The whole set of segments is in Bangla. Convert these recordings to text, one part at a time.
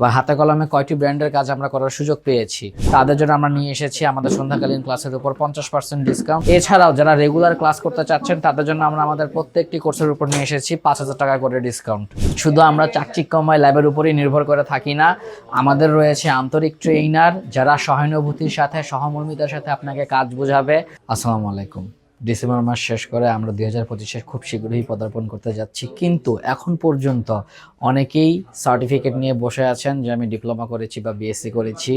বা হাতে কলমে কয়টি ব্র্যান্ডের কাজ আমরা করার সুযোগ পেয়েছি, তাদের জন্য আমরা নিয়ে এসেছি আমাদের সন্ধ্যাকালীন ক্লাসের উপর পঞ্চাশ পার্সেন্ট ডিসকাউন্ট এছাড়াও যারা রেগুলার ক্লাস করতে চাচ্ছেন, তাদের জন্য আমরা আমাদের প্রত্যেকটি কোর্সের উপর নিয়ে এসেছি পাঁচ হাজার টাকা করে ডিসকাউন্ট শুধু আমরা চাকচিক্যময় ল্যাবের উপরই নির্ভর করে থাকি না, আমাদের রয়েছে আন্তরিক ট্রেইনার যারা সহানুভূতির সাথে, সহমর্মিতার সাথে আপনাকে কাজ বোঝাবে। আসসালামু আলাইকুম। ডিসেম্বর মাস শেষ করে আমরা দুই হাজার পঁচিশে খুব শীঘ্রই পদার্পণ করতে যাচ্ছি। কিন্তু এখন পর্যন্ত অনেকেই সার্টিফিকেট নিয়ে বসে আছেন যে আমি ডিপ্লোমা করেছি বা বিএসসি করেছি,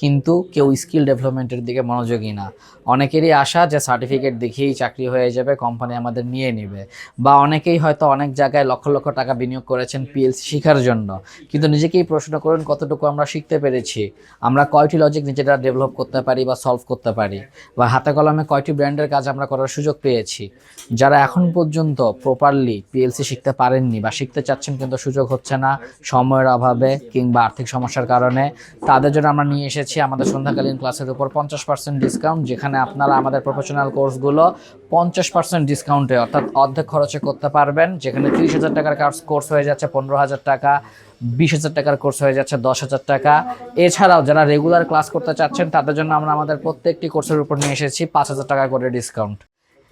কিন্তু কেউ স্কিল ডেভেলপমেন্টের দিকে মনোযোগী না। অনেকেরই আশা যে সার্টিফিকেট দেখেই চাকরি হয়ে যাবে কোম্পানি আমাদের নিয়ে নেবে। বা অনেকেই হয়তো অনেক জায়গায় লক্ষ লক্ষ টাকা বিনিয়োগ করেছেন পিএলসি শেখার জন্য। কিন্তু নিজেকেই প্রশ্ন করুন, কতটুকু আমরা শিখতে পেরেছি? আমরা কয়টি লজিক নিজেরা ডেভেলপ করতে পারি বা সলভ করতে পারি? বা হাতে কলমে কয়টি ব্র্যান্ডের কাজ আমরা করার সুযোগ পেয়েছি। যারা এখন পর্যন্ত প্রপারলি পিএলসি শিখতে পারেননি বা শিখতে চাচ্ছেন কিন্তু সুযোগ হচ্ছে না সময়ের অভাবে কিংবা আর্থিক সমস্যার কারণে, তাদের জন্য আমরা নিয়ে এসেছি আমাদের সন্ধ্যাকালীন ক্লাসের উপর পঞ্চাশ পার্সেন্ট ডিসকাউন্ট যেখানে আপনারা আমাদের প্রফেশনাল কোর্সগুলো পঞ্চাশ পার্সেন্ট ডিসকাউন্টে অর্থাৎ অর্ধেক খরচে করতে পারবেন, যেখানে তিরিশ হাজার টাকার কোর্স হয়ে যাচ্ছে পনেরো হাজার টাকা, বিশ হাজার টাকার কোর্স হয়ে যাচ্ছে দশ হাজার টাকা। এছাড়াও যারা রেগুলার ক্লাস করতে চাচ্ছেন, তাদের জন্য আমরা আমাদের প্রত্যেকটি কোর্সের উপর নিয়ে এসেছি পাঁচ হাজার টাকা করে ডিসকাউন্ট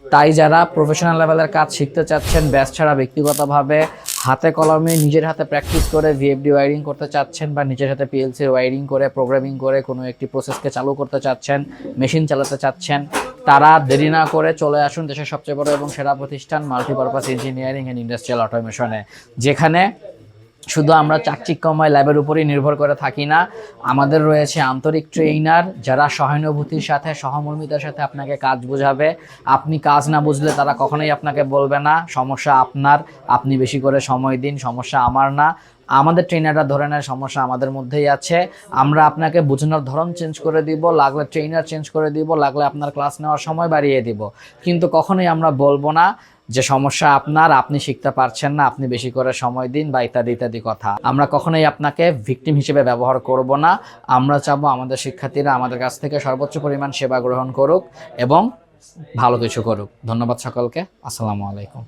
তাই যারা প্রফেশনাল লেভেলের কাজ শিখতে চাচ্ছেন, ব্যাস ছাড়া ব্যক্তিগতভাবে হাতে কলমে নিজের হাতে প্র্যাকটিস করে ভিএফডি ওয়ারিং করতে চাচ্ছেন বা নিজের হাতে পিএলসির ওয়ারিং করে প্রোগ্রামিং করে কোনো একটি প্রসেসকে চালু করতে চাচ্ছেন মেশিন চালাতে চাচ্ছেন, তারা দেরি না করে চলে আসুন দেশের সবচেয়ে বড় এবং সেরা প্রতিষ্ঠান মাল্টিপারপাস ইঞ্জিনিয়ারিং অ্যান্ড ইন্ডাস্ট্রিয়াল অটোমেশনে যেখানে শুধু আমরা চাকচিক্যময় ল্যাবের উপরেই নির্ভর করে থাকি না, আমাদের রয়েছে আন্তরিক ট্রেইনার যারা সহানুভূতির সাথে, সহমর্মিতার সাথে আপনাকে কাজ বোঝাবে। আপনি কাজ না বুঝলে তারা কখনোই আপনাকে বলবে না, সমস্যা আপনার, আপনি বেশি করে সময় দিন, সমস্যা আমার না। আমাদের ট্রেনাররা ধরে নেয়, সমস্যা আমাদের মধ্যেই আছে। আমরা আপনাকে বোঝানোর ধরন চেঞ্জ করে দিব, লাগলে ট্রেনার চেঞ্জ করে দিব, লাগলে আপনার ক্লাস নেওয়ার সময় বাড়িয়ে দিব। কিন্তু কখনোই আমরা বলব না যে সমস্যা আপনার, আপনি শিখতে পারছেন না, আপনি বেশি করে সময় দিন বা ইত্যাদি ইত্যাদি কথা। আমরা কখনোই আপনাকে ভিকটিম হিসেবে ব্যবহার করব না। আমরা চাবো আমাদের শিক্ষার্থীরা আমাদের কাছ থেকে সর্বোচ্চ পরিমাণ সেবা গ্রহণ করুক এবং ভালো কিছু করুক। ধন্যবাদ সকলকে। আসসালামু আলাইকুম।